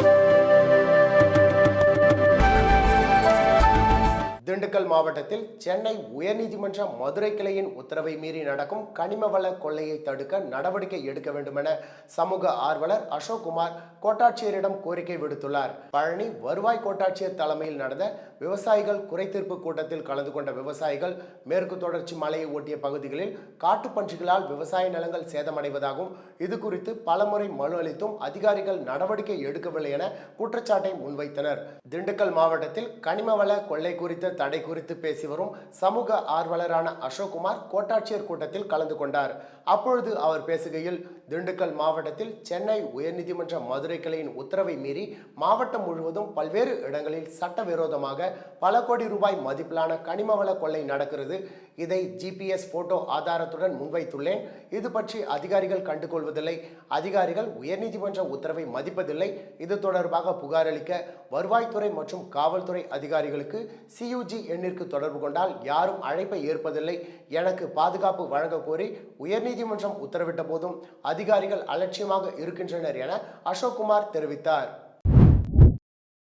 Thank you. Dindigul மாவட்டத்தில் சென்னை உயர்நீதிமன்ற மதுரை கிளையின் உத்தரவை மீறி நடக்கும் கனிமவள கொள்ளையை தடுக்க நடவடிக்கை எடுக்க வேண்டுமென சமூக ஆர்வலர் அசோக்குமார் கோட்டாட்சியரிடம் கோரிக்கை விடுத்துள்ளார். பழனி வருவாய் கோட்டாட்சியர் தலைமையில் நடந்த விவசாயிகள் குறைதீர்ப்பு கூட்டத்தில் கலந்து கொண்ட விவசாயிகள் மேற்கு தொடர்ச்சி மலையை ஒட்டிய பகுதிகளில் காட்டுப்பன்றிகளால் விவசாய நிலங்கள் சேதமடைவதாகவும் இது குறித்து பலமுறை மனு அளித்தும் அதிகாரிகள் நடவடிக்கை எடுக்கவில்லை என குற்றச்சாட்டை முன்வைத்தனர். திண்டுக்கல் மாவட்டத்தில் கனிமவள கொள்ளை குறித்த தடை குறித்து பேசி வரும் சமூக ஆர்வலரான அசோக்குமார் கோட்டாட்சியர் கூட்டத்தில் கலந்து கொண்டார். அப்பொழுது அவர் பேசுகையில் திண்டுக்கல் மாவட்டத்தில் சென்னை உயர்நீதிமன்ற மதுரை கிளையின் உத்தரவை மீறி மாவட்டம் முழுவதும் பல்வேறு இடங்களில் சட்டவிரோதமாக பல கோடி ரூபாய் மதிப்பிலான கனிமவள கொள்ளை நடக்கிறது. இதை ஜிபிஎஸ் போட்டோ ஆதாரத்துடன் முன்வைத்துள்ளேன். இது பற்றி அதிகாரிகள் கண்டுகொள்வதில்லை. அதிகாரிகள் உயர்நீதிமன்ற உத்தரவை மதிப்பதில்லை. இது தொடர்பாக புகார் அளிக்க வருவாய்த்துறை மற்றும் காவல்துறை அதிகாரிகளுக்கு சியுஜி எண்ணிற்கு தொடர்பு கொண்டால் யாரும் அழைப்பை ஏற்பதில்லை. எனக்கு பாதுகாப்பு வழங்க கோரி உயர்நீதிமன்றம் உத்தரவிட்ட போதும் அதிகாரிகள் அலட்சியமாக இருக்கின்றனர் என அசோக்குமார் தெரிவித்தார்.